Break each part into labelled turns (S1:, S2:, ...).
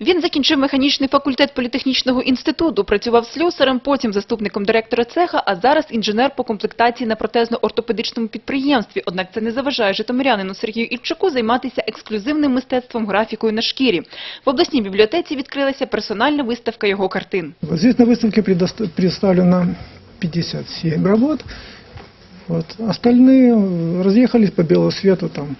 S1: Він закінчив механічний факультет політехнічного інституту, працював слюсарем, потім заступником директора цеха, а зараз інженер по комплектації на протезно-ортопедичному підприємстві. Однак це не заважає житомирянину Сергію Ільчуку займатися ексклюзивним мистецтвом графікою на шкірі. В обласній бібліотеці відкрилася персональна виставка його картин.
S2: Вот здесь на выставке предоста- представлено 57 работ. Вот. Остальные э, разъехались по белому свету. Там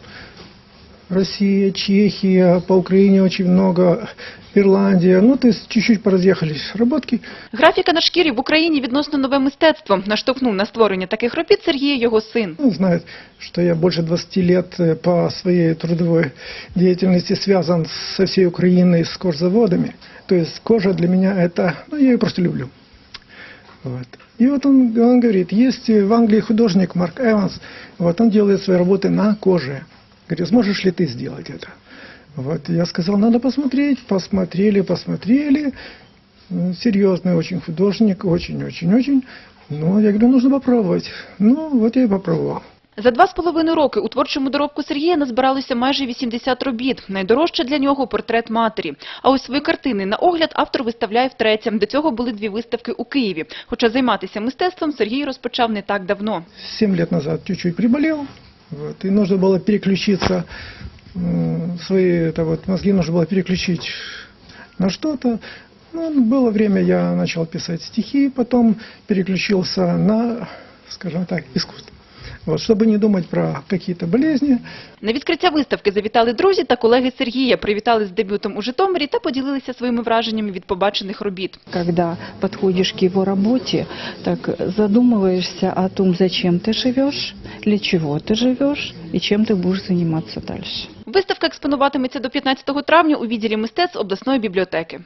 S2: Россия, Чехия, по Украине очень много, Ирландия. Ну, то есть чуть-чуть поразъехались работки.
S1: Графіка на шкірі в Україні відносно нове мистецтво. Наштовхнув на створення таких робіт Сергія його син.
S2: Он знает, что я больше 20 лет э, по своей трудовой деятельности связан со всей Украиной с кожзаводами. То есть кожа для меня это, ну, я ее просто люблю. Вот. И вот он, он говорит, есть в Англии художник Марк Эванс, вот он делает свои работы на коже. Говорит, сможешь ли ты сделать это? Вот, я сказал, надо посмотреть, посмотрели, посмотрели. М, Серьезный очень художник, очень-очень-очень. Ну, я говорю, нужно попробовать. Ну, вот я и попробовал.
S1: За два з половиною роки у творчому доробку Сергія назбиралося майже 80 робіт. Найдорожче для нього – портрет матері. А ось свої картини на огляд автор виставляє втретє. До цього були дві виставки у Києві. Хоча займатися мистецтвом Сергій розпочав не так давно.
S2: Семь лет назад чуть-чуть приболел, вот, и нужно было переключиться, м, свои это вот, мозги нужно было переключить на что-то. Ну, было время, я начал писать стихи, потом переключился на, скажем так, искусство. Вот, чтобы не думать про какие-то болезни,
S1: На відкриття виставки завітали друзі та колеги Сергія, привітали з дебютом у Житомирі та поділилися своїми враженнями від побачених робіт.
S3: Когда подходишь к его работе, так задумываешься о том, зачем ты живешь, для чого ти живеш і чим ти будеш займатися далі.
S1: Виставка експонуватиметься до 15 травня у відділі мистецтв обласної бібліотеки.